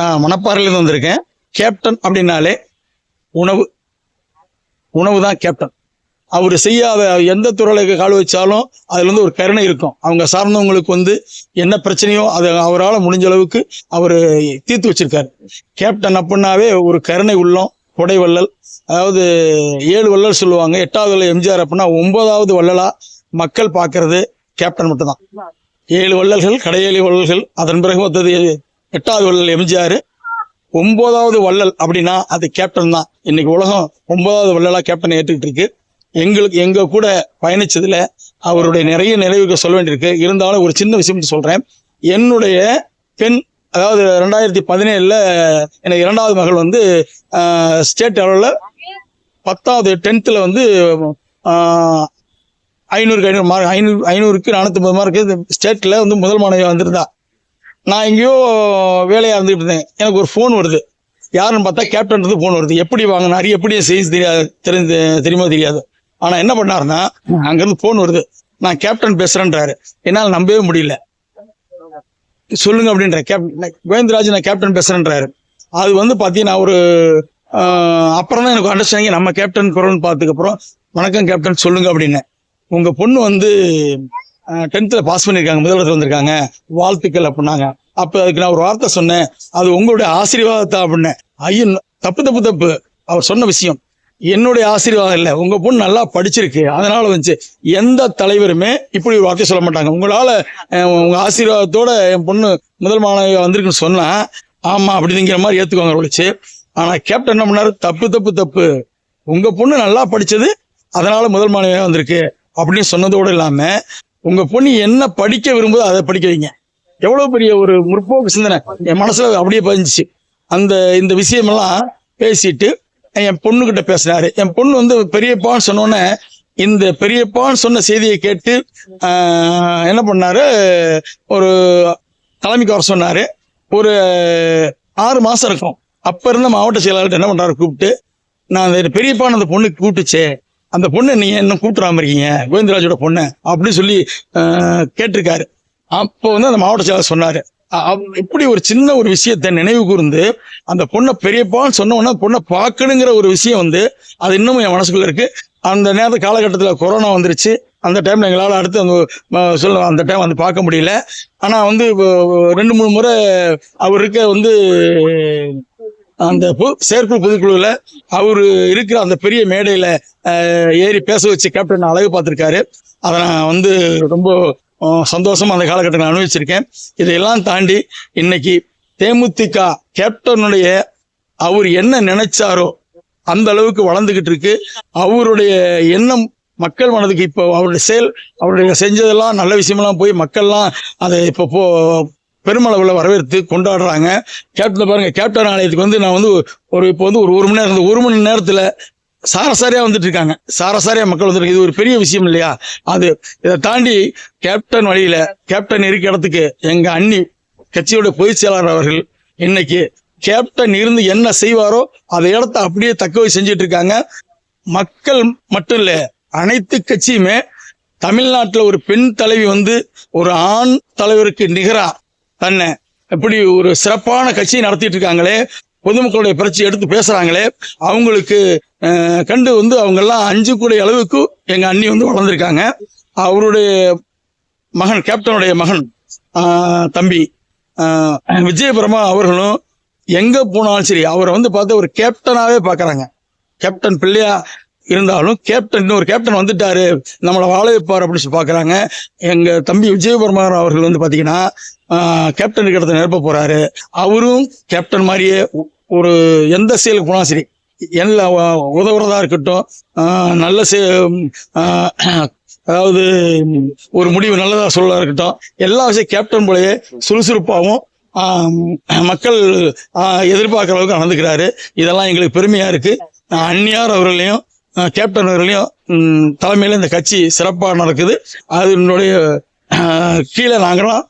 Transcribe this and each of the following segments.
நான் மணப்பாறையிலேருந்து வந்திருக்கேன். கேப்டன் அப்படின்னாலே உணவு. உணவு தான் கேப்டன் அவர் செய்யாத எந்த துறையில் கால் வச்சாலும் அதுலேருந்து ஒரு கருணை இருக்கும். அவங்க சார்ந்தவங்களுக்கு வந்து என்ன பிரச்சனையோ அதை அவரால் முடிஞ்ச அளவுக்கு அவர் தீர்த்து வச்சிருக்காரு. கேப்டன் அப்படின்னாவே ஒரு கருணை உள்ளம் கொடை வள்ளல். அதாவது ஏழு வள்ளல் சொல்லுவாங்க. எட்டாவது வள்ளல் எம்ஜிஆர் அப்படின்னா ஒன்பதாவது வள்ளலா மக்கள் பார்க்கறது கேப்டன் மட்டும்தான். ஏழு வள்ளல்கள் கடையேழு வள்ளல்கள் அதன் பிறகு வந்தது எட்டாவது வள்ளல் எம்ஜிஆர் ஒன்பதாவது வள்ளல் அப்படின்னா அது கேப்டன் தான். இன்னைக்கு உலகம் ஒன்பதாவது வள்ளலா கேப்டன் ஏற்றுக்கிட்டு இருக்கு. எங்களுக்கு எங்க கூட பயணிச்சதுல அவருடைய நிறைய நினைவுகள் சொல்ல வேண்டியிருக்கு. இருந்தாலும் ஒரு சின்ன விஷயம் சொல்றேன். என்னுடைய பெண் அதாவது ரெண்டாயிரத்தி பதினேழுல எனக்கு இரண்டாவது மகள் வந்து ஸ்டேட் லெவலில் பத்தாவது டென்த்தில் வந்து ஐநூறுக்கு ஐநூறு மார்க் ஐநூறு ஐநூறுக்கு நானூற்றி ஐம்பது மார்க்கு ஸ்டேட்டில் வந்து முதல் மாணவியாக வந்திருந்தா. நான் எங்கேயோ வேலையாக இருந்துகிட்டு இருந்தேன். எனக்கு ஒரு ஃபோன் வருது. யாருன்னு பார்த்தா கேப்டன்றது ஃபோன் வருது. எப்படி வாங்கினாரு? எப்படி செய்தி தெரியாது தெரிஞ்சு தெரியுமோ தெரியாது. ஆனால் என்ன பண்ணாருன்னா அங்கேருந்து ஃபோன் வருது. நான் கேப்டன் பேசுகிறேன்றாரு என்னால் நம்பவே முடியல. சொல்லுங்க அப்படின்ற கேப் கோவிந்தராஜ் நான் கேப்டன் பேசுகிறேன்றாரு அது வந்து பார்த்தீங்கன்னா ஒரு அப்புறம் தான் எனக்கு அண்டர்ஸ்டாண்டிங் நம்ம கேப்டன் குரல்னு பார்த்துக்கப்புறம் வணக்கம் கேப்டன் சொல்லுங்க அப்படின்னு. உங்கள் பொண்ணு வந்து டென்த்தில் பாஸ் பண்ணியிருக்காங்க. முதல்வர் வந்திருக்காங்க. வாழ்த்துக்கள் அப்படின்னாங்க. அப்போ அதுக்கு நான் ஒரு வார்த்தை சொன்னேன். அது உங்களுடைய ஆசீர்வாதத்தை அப்படின்னேன் ஐயன் தப்பு தப்பு தப்பு. அவர் சொன்ன விஷயம். என்னுடைய ஆசீர்வாதம் இல்லை. உங்க பொண்ணு நல்லா படிச்சிருக்கு. அதனால வந்துச்சு. எந்த தலைவருமே இப்படி ஒரு வார்த்தை சொல்ல மாட்டாங்க. உங்களால உங்கள் உங்க ஆசீர்வாதத்தோட என் பொண்ணு முதல் மாணவி வந்திருக்குன்னு சொன்னா ஆமா அப்படிங்கிற மாதிரி ஏத்துக்கோங்க ஒழிச்சு ஆனா கேப்டன் என்ன பண்ணாரு? தப்பு தப்பு தப்பு. உங்க பொண்ணு நல்லா படிச்சது அதனால முதல் மாணவியா வந்திருக்கு. அப்படின்னு சொன்னதோடு இல்லாம உங்க பொண்ணு என்ன படிக்க விரும்புதோ அதை படிக்க வைங்க. எவ்வளவு பெரிய ஒரு முற்போக்கு சிந்தனை. என் மனசுல அப்படியே பதிஞ்சுச்சு. அந்த இந்த விஷயமெல்லாம் பேசிட்டு என் பொண்ணுகிட்ட பேசினாரு. என் பொண்ணு வந்து பெரியப்பான்னு சொன்னோன்னே இந்த பெரியப்பான்னு சொன்ன செய்தியை கேட்டு என்ன பண்ணாரு? ஒரு தலைமைக்கு வர சொன்னாரு. ஒரு ஆறு மாசம் இருக்கும். அப்ப இருந்த மாவட்ட செயலாளர் என்ன பண்றாரு? கூப்பிட்டு நான் அந்த பெரியப்பான்னு அந்த பொண்ணுக்கு கூப்பிட்டுச்சே அந்த பொண்ணு நீங்க இன்னும் கூப்பிட்டுறாம இருக்கீங்க கோவிந்தராஜோட பொண்ணு அப்படின்னு சொல்லி கேட்டிருக்காரு. அப்போ வந்து அந்த மாவட்ட செயலாளர் சொன்னாரு. இப்படி ஒரு சின்ன ஒரு விஷயத்தை நினைவு கூர்ந்து அந்த பொண்ணை பெரியப்பான்னு சொன்ன உடனே பொண்ணை பார்க்கணுங்கிற ஒரு விஷயம் வந்து அது இன்னமும் என் மனசுக்குள்ள இருக்கு. அந்த நேரத்து காலகட்டத்தில் கொரோனா வந்துருச்சு. அந்த டைம்ல எங்களால் அடுத்து அந்த சொல்ல அந்த டைம் வந்து பார்க்க முடியல. ஆனா வந்து ரெண்டு மூணு முறை அவர் இருக்க வந்து அந்த பு செயற்குழு பொதுக்குழுவில் அவர் இருக்கிற அந்த பெரிய மேடையில் ஏறி பேச வச்சு கேப்டன் அழகு பார்த்துருக்காரு. அதை நான் வந்து ரொம்ப சந்தோஷம் அந்த காலகட்டத்தில் அனுபவிச்சிருக்கேன். இதையெல்லாம் தாண்டி இன்னைக்கு தேமுதிக கேப்டனுடைய அவர் என்ன நினைச்சாரோ அந்த அளவுக்கு வளர்ந்துக்கிட்டு இருக்கு. அவருடைய எண்ணம் மக்கள் மனதுக்கு இப்போ அவருடைய செயல் அவருடைய செஞ்சதெல்லாம் நல்ல விஷயமெல்லாம் போய் மக்கள்லாம் அதை இப்போ போ பெருமளவில் வரவேற்று கொண்டாடுறாங்க. கேப்டன் பாருங்கள் கேப்டன் ஆலயத்துக்கு வந்து நான் வந்து ஒரு இப்போ வந்து ஒரு ஒரு மணி நேரம் ஒரு மணி நேரத்தில் சாரசாரியாக வந்துட்டு இருக்காங்க சாரசாரியாக மக்கள் வந்துருக்கு இது ஒரு பெரிய விஷயம் இல்லையா? அது இதை தாண்டி கேப்டன் வழியில் கேப்டன் இருக்க இடத்துக்கு எங்கள் அண்ணி கட்சியோட பொதுச் செயலாளர் அவர்கள் இன்னைக்கு கேப்டன் இருந்து என்ன செய்வாரோ அதை இடத்த அப்படியே தக்கவை செஞ்சுட்டு இருக்காங்க மக்கள் மட்டும் இல்லை அனைத்து கட்சியுமே தமிழ்நாட்டில் ஒரு பெண் தலைவி வந்து ஒரு ஆண் தலைவருக்கு நிகரா தன்னை இப்படி ஒரு சிறப்பான கட்சியை நடத்திட்டு இருக்காங்களே பொதுமக்களுடைய பிரச்சனை எடுத்து பேசுகிறாங்களே அவங்களுக்கு கண்டு வந்து அவங்கெல்லாம் அஞ்சு கூடிய அளவுக்கு எங்கள் அண்ணி வந்து வளர்ந்துருக்காங்க. அவருடைய மகன் கேப்டனுடைய மகன் தம்பி விஜயபுரமா அவர்களும் எங்கே போனாலும் சரி அவரை வந்து பார்த்து ஒரு கேப்டனாகவே பார்க்குறாங்க கேப்டன் பிள்ளையா இருந்தாலும் கேப்டன் இன்னொரு கேப்டன் வந்துட்டாரு நம்மளை வாழ வைப்பார் அப்படின்னு சொல்லி பார்க்குறாங்க எங்கள் தம்பி விஜயபுரமார் அவர்கள் வந்து பார்த்தீங்கன்னா கேப்டனுக்கு கேப்டன் நிரப்ப போகிறாரு அவரும் கேப்டன் மாதிரியே ஒரு எந்த செயலுக்கு போனாலும் சரி எல்லா உதவுறதா இருக்கட்டும் நல்ல செ அதாவது ஒரு முடிவு நல்லதாக சொல்லா இருக்கட்டும் எல்லா விஷயம் கேப்டன் போலயே சுறுசுறுப்பாகவும் மக்கள் எதிர்பார்க்குற அளவுக்கு நடந்துக்கிறாரு. இதெல்லாம் எங்களுக்கு பெருமையாக இருக்குது அந்நியார் அவர்களையும் கேப்டன் அவர்களையும் தலைமையில் இந்த கட்சி சிறப்பாக நடக்குது. அதனுடைய கீழே நாங்களாம்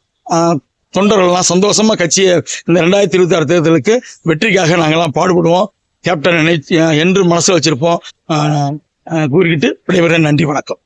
தொண்டர்கள்லாம் சந்தோஷமாக கட்சியை இந்த ரெண்டாயிரத்தி இருபத்தி ஆறு தேர்தலுக்கு வெற்றிக்காக நாங்களாம் பாடுபடுவோம். கேப்டன் நினைச்சு என்று மனசில் வச்சிருப்போம். கூறிக்கிட்டு விடைபெற நன்றி வணக்கம்.